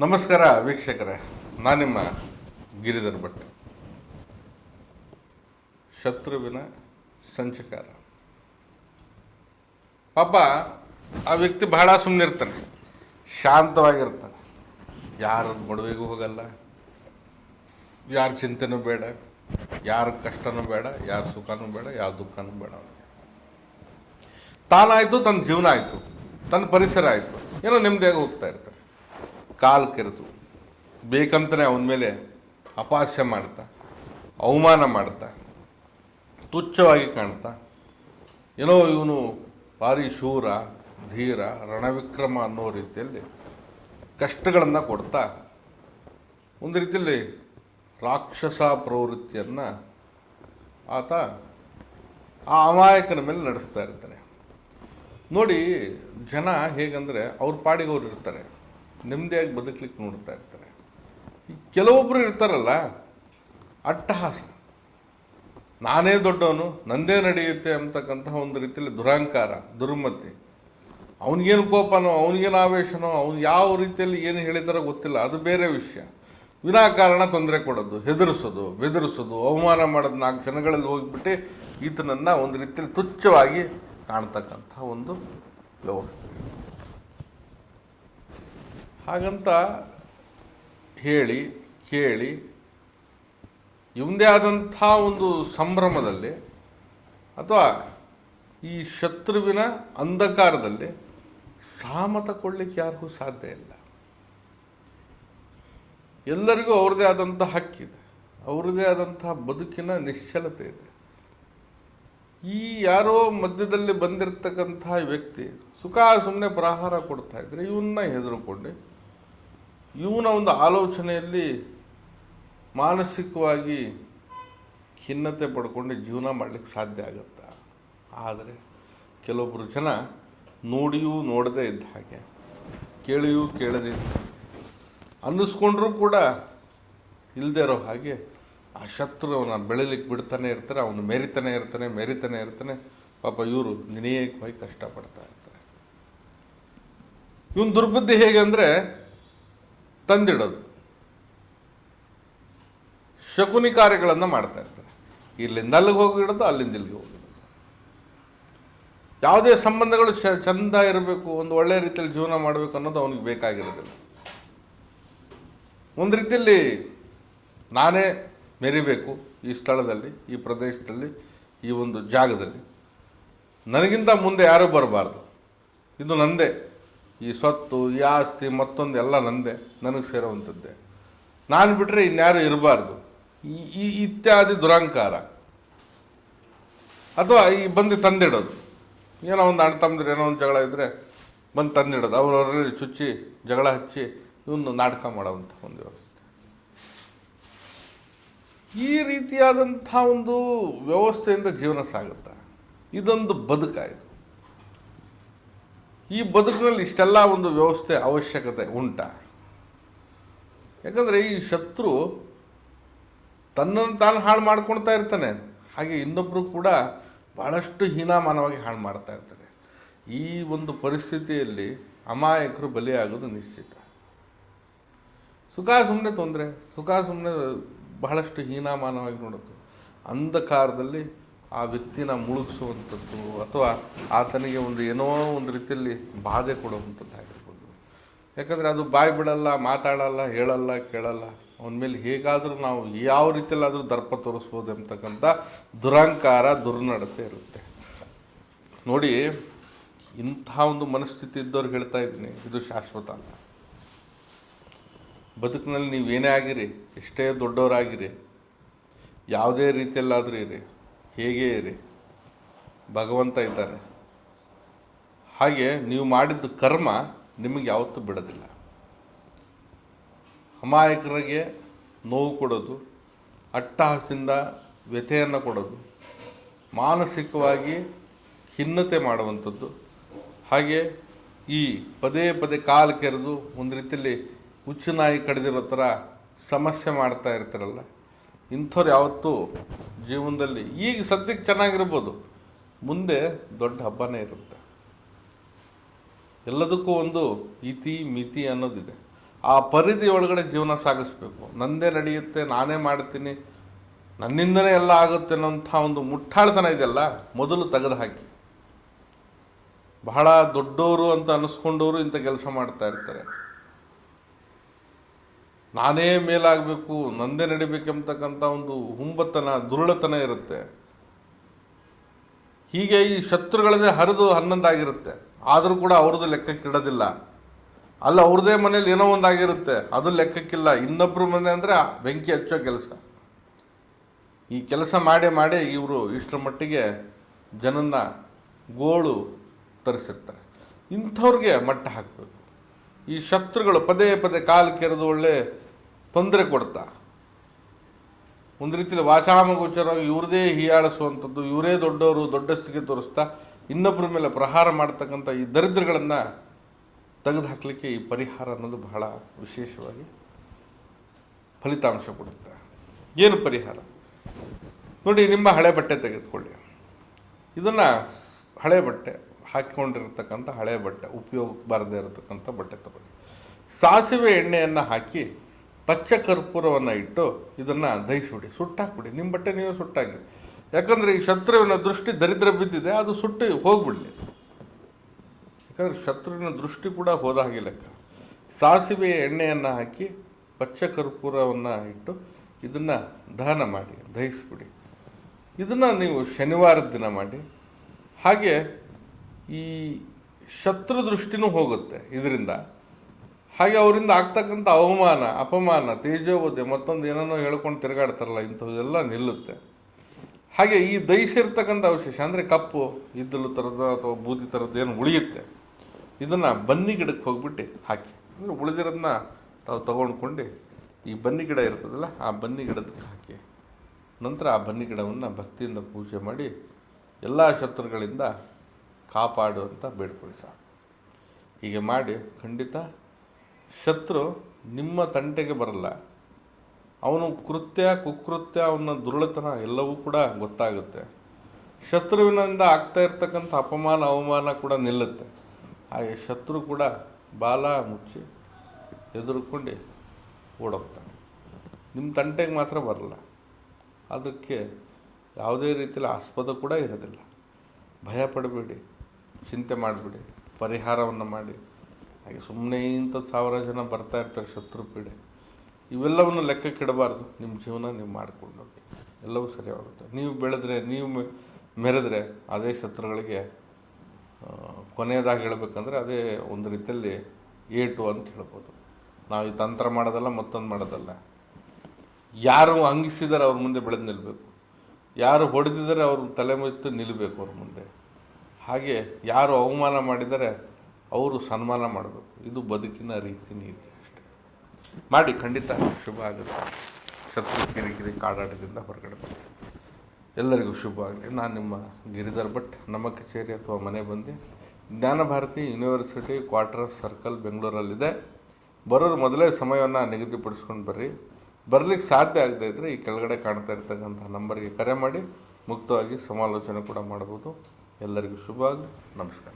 ನಮಸ್ಕಾರ ವೀಕ್ಷಕರೇ, ನಾನು ನಿಮ್ಮ ಗಿರಿಧರ್ ಭಟ್. ಶತ್ರುವಿನ ಸಂಚಕಾರ. ಪಾಪ, ಆ ವ್ಯಕ್ತಿ ಬಹಳ ಸುಮ್ಮನೆ ಇರ್ತಾನೆ ಶಾಂತವಾಗಿರ್ತಾನೆ. ಯಾರ ಮಡುವೆಗೂ ಹೋಗಲ್ಲ, ಯಾರ ಚಿಂತೆನೂ ಬೇಡ, ಯಾರ ಕಷ್ಟನೂ ಬೇಡ, ಯಾರ ಸುಖನೂ ಬೇಡ ಯಾವ ದುಃಖನೂ ಬೇಡ. ತಾನಾಯಿತು, ತನ್ನ ಜೀವನ ಆಯಿತು, ತನ್ನ ಪರಿಸರ ಆಯಿತು, ಏನೋ ನೆಮ್ಮದಿಯಾಗಿ ಹೋಗ್ತಾ ಇರ್ತಾನೆ. ಕಾಲು ಕೆರೆದು ಬೇಕಂತಲೇ ಅವನ ಮೇಲೆ ಅಪಾಸ್ಯ ಮಾಡ್ತಾ, ಅವಮಾನ ಮಾಡ್ತಾ, ತುಚ್ಛವಾಗಿ ಕಾಣ್ತಾ, ಏನೋ ಇವನು ಭಾರಿ ಶೂರ, ಧೀರ, ರಣವಿಕ್ರಮ ಅನ್ನೋ ರೀತಿಯಲ್ಲಿ ಕಷ್ಟಗಳನ್ನು ಕೊಡ್ತಾ, ಒಂದು ರೀತಿಯಲ್ಲಿ ರಾಕ್ಷಸ ಪ್ರವೃತ್ತಿಯನ್ನು ಆತ ಆ ಅಮಾಯಕನ ಮೇಲೆ ನಡೆಸ್ತಾ ಇರ್ತಾನೆ. ನೋಡಿ ಜನ ಹೇಗಂದರೆ ಅವ್ರ ಪಾಡಿಗೆ ಅವ್ರು ಇರ್ತಾರೆ. ನೆಮ್ಮದಿಯಾಗಿ ಬದುಕಲಿಕ್ಕೆ ನೋಡ್ತಾ ಇರ್ತಾರೆ. ಕೆಲವೊಬ್ಬರು ಇರ್ತಾರಲ್ಲ, ಅಟ್ಟಹಾಸ. ನಾನೇ ದೊಡ್ಡವನು, ನಂದೇ ನಡೆಯುತ್ತೆ ಅಂತಕ್ಕಂತಹ ಒಂದು ರೀತಿಯಲ್ಲಿ ದುರಹಂಕಾರ ದುರ್ಮತಿ. ಅವನಿಗೇನು ಕೋಪನೋ, ಅವನಿಗೇನು ಆವೇಶನೋ, ಅವ್ನು ಯಾವ ರೀತಿಯಲ್ಲಿ ಏನು ಹೇಳಿದಾರೋ ಗೊತ್ತಿಲ್ಲ, ಅದು ಬೇರೆ ವಿಷಯ. ವಿನಾಕಾರಣ ತೊಂದರೆ ಕೊಡೋದು, ಹೆದರಿಸೋದು, ಬೆದರಿಸೋದು, ಅವಮಾನ ಮಾಡೋದು ನಾಲ್ಕು ಜನಗಳಲ್ಲಿ ಹೋಗಿಬಿಟ್ಟು ಈತನನ್ನು ಒಂದು ರೀತಿಯಲ್ಲಿ ತುಚ್ಛವಾಗಿ ಕಾಣ್ತಕ್ಕಂಥ ಒಂದು ವ್ಯವಸ್ಥೆ. ಹಾಗಂತ ಹೇಳಿ, ಕೇಳಿ, ಇವಂದೇ ಆದಂಥ ಒಂದು ಸಂಭ್ರಮದಲ್ಲಿ ಅಥವಾ ಈ ಶತ್ರುವಿನ ಅಂಧಕಾರದಲ್ಲಿ ಸಹಮತ ಕೊಡಲಿಕ್ಕೆ ಯಾರಿಗೂ ಸಾಧ್ಯ ಇಲ್ಲ. ಎಲ್ಲರಿಗೂ ಅವ್ರದ್ದೇ ಆದಂಥ ಹಕ್ಕಿದೆ, ಅವ್ರದ್ದೇ ಆದಂತಹ ಬದುಕಿನ ನಿಶ್ಚಲತೆ ಇದೆ. ಈ ಯಾರೋ ಮಧ್ಯದಲ್ಲಿ ಬಂದಿರತಕ್ಕಂತಹ ವ್ಯಕ್ತಿ ಸುಖ ಸುಮ್ಮನೆ ಪ್ರಹಾರ ಕೊಡ್ತಾ ಇದ್ರೆ ಇವನ್ನ ಹೆದರ್ಕೊಂಡು ಇವನ ಒಂದು ಆಲೋಚನೆಯಲ್ಲಿ ಮಾನಸಿಕವಾಗಿ ಖಿನ್ನತೆ ಪಡ್ಕೊಂಡು ಜೀವನ ಮಾಡಲಿಕ್ಕೆ ಸಾಧ್ಯ ಆಗುತ್ತಾ? ಆದರೆ ಕೆಲವೊಬ್ಬರು ಜನ ನೋಡಿಯೂ ನೋಡದೇ ಇದ್ದ ಹಾಗೆ, ಕೇಳಿಯೂ ಕೇಳದೇ ಇದ್ದ ಅನ್ನಿಸ್ಕೊಂಡ್ರೂ ಕೂಡ ಇಲ್ಲದೆ ಇರೋ ಹಾಗೆ ಆ ಶತ್ರು ಅವನ ಬೆಳಿಲಿಕ್ಕೆ ಬಿಡ್ತಾನೆ ಇರ್ತಾರೆ, ಅವನು ಮೆರಿತಾನೆ ಇರ್ತಾನೆ ಮೆರಿತಾನೆ ಇರ್ತಾನೆ. ಪಾಪ ಇವರು ನಿನಯಕವಾಗಿ ಕಷ್ಟಪಡ್ತಾ ಇರ್ತಾರೆ. ಇವನು ದುರ್ಬುದ್ಧಿ ಹೇಗೆ ಅಂದರೆ ತಂದಿಡೋದು. ಶಕುನಿ ಕಾರ್ಯಗಳನ್ನು ಮಾಡ್ತಾ ಇರ್ತಾರೆ. ಇಲ್ಲಿಂದ ಅಲ್ಲಿಗೆ ಹೋಗಿಡೋದು, ಅಲ್ಲಿಂದ ಇಲ್ಲಿಗೆ ಹೋಗಿಡೋದು. ಯಾವುದೇ ಸಂಬಂಧಗಳು ಚಂದ ಇರಬೇಕು, ಒಂದು ಒಳ್ಳೆಯ ರೀತಿಯಲ್ಲಿ ಜೀವನ ಮಾಡಬೇಕು ಅನ್ನೋದು ಅವನಿಗೆ ಬೇಕಾಗಿರೋದಿಲ್ಲ. ಒಂದು ರೀತಿಯಲ್ಲಿ ನಾನೇ ಮೆರಿಬೇಕು ಈ ಸ್ಥಳದಲ್ಲಿ, ಈ ಪ್ರದೇಶದಲ್ಲಿ, ಈ ಒಂದು ಜಾಗದಲ್ಲಿ. ನನಗಿಂತ ಮುಂದೆ ಯಾರೂ ಬರಬಾರ್ದು. ಇದು ನಂದೇ. ಈ ಸ್ವತ್ತು ಈ ಆಸ್ತಿ, ಮತ್ತೊಂದು ಎಲ್ಲ ನಂದೇ, ನನಗೆ ಸೇರುವಂಥದ್ದೇ. ನಾನು ಬಿಟ್ಟರೆ ಇನ್ಯಾರು ಇರಬಾರ್ದು. ಈ ಇತ್ಯಾದಿ ದುರಂಕಾರ. ಅಥವಾ ಈ ಬಂದು ತಂದಿಡೋದು. ಏನೋ ಒಂದು ಅಣ್ಣ ತಮ್ಮದ್ರೆ ಏನೋ ಒಂದು ಜಗಳ ಇದ್ದರೆ ಬಂದು ತಂದಿಡೋದು. ಅವರವರಲ್ಲಿ ಚುಚ್ಚಿ, ಜಗಳ ಹಚ್ಚಿ ಇವನು ನಾಟಕ ಮಾಡೋವಂಥ ಒಂದು ವ್ಯವಸ್ಥೆ. ಈ ರೀತಿಯಾದಂಥ ಒಂದು ವ್ಯವಸ್ಥೆಯಿಂದ ಜೀವನ ಸಾಗುತ್ತೆ? ಇದೊಂದು ಬದುಕ ಇದು. ಈ ಬದುಕಿನಲ್ಲಿ ಇಷ್ಟೆಲ್ಲ ಒಂದು ವ್ಯವಸ್ಥೆ ಅವಶ್ಯಕತೆ ಉಂಟಾ. ಯಾಕಂದರೆ ಈ ಶತ್ರು ತನ್ನನ್ನು ತಾನು ಹಾಳು ಮಾಡ್ಕೊಳ್ತಾ ಇರ್ತಾನೆ. ಹಾಗೆ ಇನ್ನೊಬ್ಬರು ಕೂಡ ಭಾಳಷ್ಟು ಹೀನಾಮಾನವಾಗಿ ಹಾಳು ಮಾಡ್ತಾ ಇರ್ತಾರೆ. ಈ ಒಂದು ಪರಿಸ್ಥಿತಿಯಲ್ಲಿ ಅಮಾಯಕರು ಬಲಿಯಾಗೋದು ನಿಶ್ಚಿತ. ಸುಖ ಸುಮ್ಮನೆ ತೊಂದರೆ. ಸುಖ ಸುಮ್ಮನೆ ಬಹಳಷ್ಟು ಹೀನಾಮಾನವಾಗಿ ನೋಡುತ್ತೆ. ಅಂಧಕಾರದಲ್ಲಿ ಆ ವ್ಯಕ್ತಿನ ಮುಳುಗಿಸುವಂಥದ್ದು ಅಥವಾ ಆತನಿಗೆ ಒಂದು ಏನೋ ಒಂದು ರೀತಿಯಲ್ಲಿ ಬಾಧೆ ಕೊಡುವಂಥದ್ದು ಆಗಿರ್ಬೋದು ಯಾಕಂದರೆ ಅದು ಬಾಯಿ ಬಿಡಲ್ಲ, ಮಾತಾಡಲ್ಲ, ಹೇಳಲ್ಲ, ಕೇಳಲ್ಲ. ಅವನ ಮೇಲೆ ಹೇಗಾದರೂ ನಾವು ಯಾವ ರೀತಿಯಲ್ಲಾದರೂ ದರ್ಪ ತೋರಿಸ್ಬೋದು ಅಂತಕ್ಕಂಥ ದುರಂಕಾರ, ದುರ್ನಡತೆ ಇರುತ್ತೆ. ನೋಡಿ, ಇಂಥ ಒಂದು ಮನಸ್ಥಿತಿ ಇದ್ದವ್ರು ಹೇಳ್ತಾ ಇದ್ದೀನಿ, ಇದು ಶಾಶ್ವತ ಅಲ್ಲ. ಬದುಕಿನಲ್ಲಿ ನೀವೇನೇ ಆಗಿರಿ, ಎಷ್ಟೇ ದೊಡ್ಡವರಾಗಿರಿ, ಯಾವುದೇ ರೀತಿಯಲ್ಲಾದರೂ ಇರಿ. ಹೇಗೆ ಇರಿ? ಭಗವಂತ ಇದ್ದಾರೆ. ಹಾಗೆ ನೀವು ಮಾಡಿದ ಕರ್ಮ ನಿಮಗೆ ಯಾವತ್ತೂ ಬಿಡೋದಿಲ್ಲ. ಅಮಾಯಕರಿಗೆ ನೋವು ಕೊಡೋದು, ಅಟ್ಟಹಾಸದಿಂದ ವ್ಯಥೆಯನ್ನು ಕೊಡೋದು, ಮಾನಸಿಕವಾಗಿ ಖಿನ್ನತೆ ಮಾಡುವಂಥದ್ದು. ಹಾಗೆ ಈ ಪದೇ ಪದೇ ಕಾಲು ಕೆರೆದು ಒಂದು ರೀತಿಯಲ್ಲಿ ಹುಚ್ಚು ನಾಯಿ ಕಡಿದಿರೋ ಥರ ಸಮಸ್ಯೆ ಮಾಡ್ತಾ ಇರ್ತಾರಲ್ಲ ಇಂಥವ್ರು ಯಾವತ್ತೂ ಜೀವನದಲ್ಲಿ ಈಗ ಸದ್ಯಕ್ಕೆ ಚೆನ್ನಾಗಿರ್ಬೋದು. ಮುಂದೆ ದೊಡ್ಡ ಹಬ್ಬನೇ ಇರುತ್ತೆ. ಎಲ್ಲದಕ್ಕೂ ಒಂದು ಇತಿ ಮಿತಿ ಅನ್ನೋದಿದೆ. ಆ ಪರಿಧಿ ಒಳಗಡೆ ಜೀವನ ಸಾಗಿಸ್ಬೇಕು. ನಂದೇ ನಡೆಯುತ್ತೆ, ನಾನೇ ಮಾಡ್ತೀನಿ ನನ್ನಿಂದನೇ ಎಲ್ಲ ಆಗುತ್ತೆ ಅನ್ನೋಂಥ ಒಂದು ಮುಟ್ಟಾಳ್ತನ ಇದೆಯಲ್ಲ, ಮೊದಲು ತೆಗೆದು ಹಾಕಿ. ಬಹಳ ದೊಡ್ಡವರು ಅಂತ ಅನ್ನಿಸ್ಕೊಂಡವರು ಇಂಥ ಕೆಲಸ ಮಾಡ್ತಾ ಇರ್ತಾರೆ. ನಾನೇ ಮೇಲಾಗಬೇಕು, ನಂದೇ ನಡಿಬೇಕೆಂಬತಕ್ಕಂಥ ಒಂದು ಹುಂಬತನ ದುರುಳತನ ಇರುತ್ತೆ. ಹೀಗೆ ಈ ಶತ್ರುಗಳದೇ ಹರಿದು ಹನ್ನೊಂದಾಗಿರುತ್ತೆ. ಆದರೂ ಕೂಡ ಅವ್ರದ್ದು ಲೆಕ್ಕಕ್ಕಿಡೋದಿಲ್ಲ ಅಲ್ಲ ಅವ್ರದ್ದೇ ಮನೇಲಿ ಏನೋ ಒಂದಾಗಿರುತ್ತೆ. ಅದು ಲೆಕ್ಕಕ್ಕಿಲ್ಲ. ಇನ್ನೊಬ್ಬರ ಮನೆ ಅಂದರೆ ಬೆಂಕಿ ಹಚ್ಚೋ ಕೆಲಸ. ಈ ಕೆಲಸ ಮಾಡಿ ಮಾಡಿ ಇವರು ಇಷ್ಟರ ಮಟ್ಟಿಗೆ ಜನನ್ನ ಗೋಳು ತರಿಸಿರ್ತಾರೆ. ಇಂಥವ್ರಿಗೆ ಮಟ್ಟ ಹಾಕಬೇಕು. ಈ ಶತ್ರುಗಳು ಪದೇ ಪದೇ ಕಾಲು ಕೆರೆದು ಒಳ್ಳೆ ತೊಂದರೆ ಕೊಡ್ತಾ. ಒಂದು ರೀತಿಯಲ್ಲಿ ವಾಚಾಮಗೋಚರವಾಗಿ ಇವ್ರದೇ ಹೀಯಾಳಿಸುವಂಥದ್ದು, ಇವರೇ ದೊಡ್ಡವರು, ದೊಡ್ಡಸ್ತಿಗೆ ತೋರಿಸ್ತಾ ಇನ್ನೊಬ್ಬರ ಮೇಲೆ ಪ್ರಹಾರ ಮಾಡ್ತಕ್ಕಂಥ ಈ ದರಿದ್ರಗಳನ್ನು ತೆಗೆದು ಹಾಕಲಿಕ್ಕೆ ಈ ಪರಿಹಾರ ಅನ್ನೋದು ಬಹಳ ವಿಶೇಷವಾಗಿ ಫಲಿತಾಂಶ ಕೊಡುತ್ತೆ. ಏನು ಪರಿಹಾರ? ನೋಡಿ, ನಿಮ್ಮ ಹಳೆ ಬಟ್ಟೆ ತೆಗೆದುಕೊಳ್ಳಿ. ಇದನ್ನು ಹಳೆ ಬಟ್ಟೆ, ಹಾಕಿಕೊಂಡಿರತಕ್ಕಂಥ ಹಳೆ ಬಟ್ಟೆ ಉಪಯೋಗ ಬಾರದೇ ಇರತಕ್ಕಂಥ ಬಟ್ಟೆ ತಗೊಳ್ಳಿ. ಸಾಸಿವೆ ಎಣ್ಣೆಯನ್ನು ಹಾಕಿ ಪಚ್ಚ ಕರ್ಪೂರವನ್ನು ಇಟ್ಟು ಇದನ್ನು ದಹಿಸಿಬಿಡಿ, ಸುಟ್ಟಾಕ್ಬಿಡಿ. ನಿಮ್ಮ ಬಟ್ಟೆ ನೀವು ಸುಟ್ಟಾಕಿ ಯಾಕಂದರೆ ಈ ಶತ್ರುವಿನ ದೃಷ್ಟಿ ದರಿದ್ರ ಬಿದ್ದಿದೆ, ಅದು ಸುಟ್ಟು ಹೋಗ್ಬಿಡಲಿ. ಯಾಕಂದರೆ ಶತ್ರುವಿನ ದೃಷ್ಟಿ ಕೂಡ ಹೋದ ಹಾಗೆ ಲೆಕ್ಕ. ಸಾಸಿವೆ ಎಣ್ಣೆಯನ್ನು ಹಾಕಿ ಪಚ್ಚ ಕರ್ಪೂರವನ್ನು ಇಟ್ಟು ಇದನ್ನು ದಹನ ಮಾಡಿ, ದಹಿಸಿಬಿಡಿ. ಇದನ್ನು ನೀವು ಶನಿವಾರದ ದಿನ ಮಾಡಿ. ಹಾಗೆ ಈ ಶತ್ರು ದೃಷ್ಟಿನೂ ಹೋಗುತ್ತೆ ಇದರಿಂದ. ಹಾಗೆ ಅವರಿಂದ ಆಗ್ತಕ್ಕಂಥ ಅವಮಾನ, ಅಪಮಾನ ತೇಜೋವಧೆ ಮತ್ತೊಂದು ಏನನ್ನೋ ಹೇಳ್ಕೊಂಡು ತಿರುಗಾಡ್ತಾರಲ್ಲ ಇಂಥದ್ದೆಲ್ಲ ನಿಲ್ಲುತ್ತೆ. ಹಾಗೆ ಈ ದಹಿಸಿರ್ತಕ್ಕಂಥ ಅವಶೇಷ, ಅಂದರೆ ಕಪ್ಪು, ಇದ್ದಲು ಥರದ ಅಥವಾ ಬೂದಿ ಥರದ್ದು ಏನು ಉಳಿಯುತ್ತೆ, ಇದನ್ನು ಬನ್ನಿ ಗಿಡಕ್ಕೆ ಹೋಗ್ಬಿಟ್ಟು ಹಾಕಿ. ಅಂದರೆ ಉಳಿದಿರೋದನ್ನ ತಾವು ತೊಗೊಂಡ್ಕೊಂಡು ಈ ಬನ್ನಿ ಗಿಡ ಇರ್ತದಲ್ಲ, ಆ ಬನ್ನಿ ಗಿಡದಕ್ಕೆ ಹಾಕಿ. ನಂತರ ಆ ಬನ್ನಿ ಗಿಡವನ್ನು ಭಕ್ತಿಯಿಂದ ಪೂಜೆ ಮಾಡಿ ಎಲ್ಲ ಶತ್ರುಗಳಿಂದ ಕಾಪಾಡು ಅಂತ ಬೇಡ್ಕೊಳ್ಳಿ ಸಾಕು. ಹೀಗೆ ಮಾಡಿ ಖಂಡಿತ ಶತ್ರು ನಿಮ್ಮ ತಂಟೆಗೆ ಬರಲ್ಲ. ಅವನು ಕೃತ್ಯ, ಕುಕೃತ್ಯ, ಅವನ ದುರುಳತನ ಎಲ್ಲವೂ ಕೂಡ ಗೊತ್ತಾಗುತ್ತೆ. ಶತ್ರುವಿನಿಂದ ಆಗ್ತಾ ಇರ್ತಕ್ಕಂಥ ಅಪಮಾನ, ಅವಮಾನ ಕೂಡ ನಿಲ್ಲುತ್ತೆ. ಹಾಗೆ ಶತ್ರು ಕೂಡ ಬಾಲ ಮುಚ್ಚಿ ಎದುರುಕೊಂಡು ಓಡೋಗ್ತಾನೆ. ನಿಮ್ಮ ತಂಟೆಗೆ ಮಾತ್ರ ಬರಲ್ಲ. ಅದಕ್ಕೆ ಯಾವುದೇ ರೀತಿಯಲ್ಲಿ ಆಸ್ಪದ ಕೂಡ ಇರೋದಿಲ್ಲ. ಭಯ ಪಡಬೇಡಿ. ಚಿಂತೆ ಮಾಡಬೇಡಿ. ಪರಿಹಾರವನ್ನು ಮಾಡಿ. ಹಾಗೆ ಸುಮ್ಮನೆ ಇಂಥ ಸಾವಿರ ಜನ ಬರ್ತಾ ಇರ್ತಾರೆ ಶತ್ರು ಪೀಡೆ. ಇವೆಲ್ಲವನ್ನು ಲೆಕ್ಕಕ್ಕಿಡಬಾರ್ದು. ನಿಮ್ಮ ಜೀವನ ನೀವು ಮಾಡಿಕೊಂಡು ಹೋಗಿ. ಎಲ್ಲವೂ ಸರಿಯಾಗುತ್ತೆ. ನೀವು ಬೆಳೆದ್ರೆ, ನೀವು ಮೆರೆದ್ರೆ ಅದೇ ಶತ್ರುಗಳಿಗೆ ಕೊನೆಯದಾಗಿ ಹೇಳಬೇಕಂದ್ರೆ ಅದೇ ಒಂದು ರೀತಿಯಲ್ಲಿ ಏಟು ಅಂತ ಹೇಳ್ಬೋದು. ನಾವು ಈ ತಂತ್ರ ಮಾಡೋದಲ್ಲ, ಮತ್ತೊಂದು ಮಾಡೋದಲ್ಲ. ಯಾರು ಹಂಗಿಸಿದ್ದಾರೆ ಅವ್ರ ಮುಂದೆ ಬೆಳೆದು ನಿಲ್ಲಬೇಕು ಯಾರು ಹೊಡೆದಿದ್ದಾರೆ ಅವ್ರ ತಲೆ ನಿಲ್ಲಬೇಕು ಅವ್ರ ಮುಂದೆ. ಹಾಗೆ ಯಾರು ಅವಮಾನ ಮಾಡಿದರೆ ಅವರು ಸನ್ಮಾನ ಮಾಡಬೇಕು. ಇದು ಬದುಕಿನ ರೀತಿ ನೀತಿ ಅಷ್ಟೇ. ಮಾಡಿ ಖಂಡಿತ ಶುಭ ಆಗುತ್ತೆ ಶತ್ರು ಕಿರಿಕಿರಿ ಕಾಡಾಟದಿಂದ ಹೊರಗಡೆ ಬನ್ನಿ. ಎಲ್ಲರಿಗೂ ಶುಭ ಆಗಲಿ. ನಾನು ನಿಮ್ಮ ಗಿರಿಧರ್ ಭಟ್. ನಮ್ಮ ಕಚೇರಿ ಅಥವಾ ಮನೆ ಬಂದು Jnana Bharathi university quarter circle ಬೆಂಗಳೂರಲ್ಲಿದೆ. ಬರೋರು ಮೊದಲೇ ಸಮಯವನ್ನು ನಿಗದಿಪಡಿಸ್ಕೊಂಡು ಬರ್ರಿ. ಬರಲಿಕ್ಕೆ ಸಾಧ್ಯ ಆಗದೇ ಇದ್ದರೆ ಈ ಕೆಳಗಡೆ ಕಾಣ್ತಾ ಇರ್ತಕ್ಕಂಥ ನಂಬರ್ಗೆ ಕರೆ ಮಾಡಿ ಮುಕ್ತವಾಗಿ ಸಮಾಲೋಚನೆ ಕೂಡ ಮಾಡ್ಬೋದು. ಎಲ್ಲರಿಗೂ ಶುಭ ಆಗಲಿ. ನಮಸ್ಕಾರ.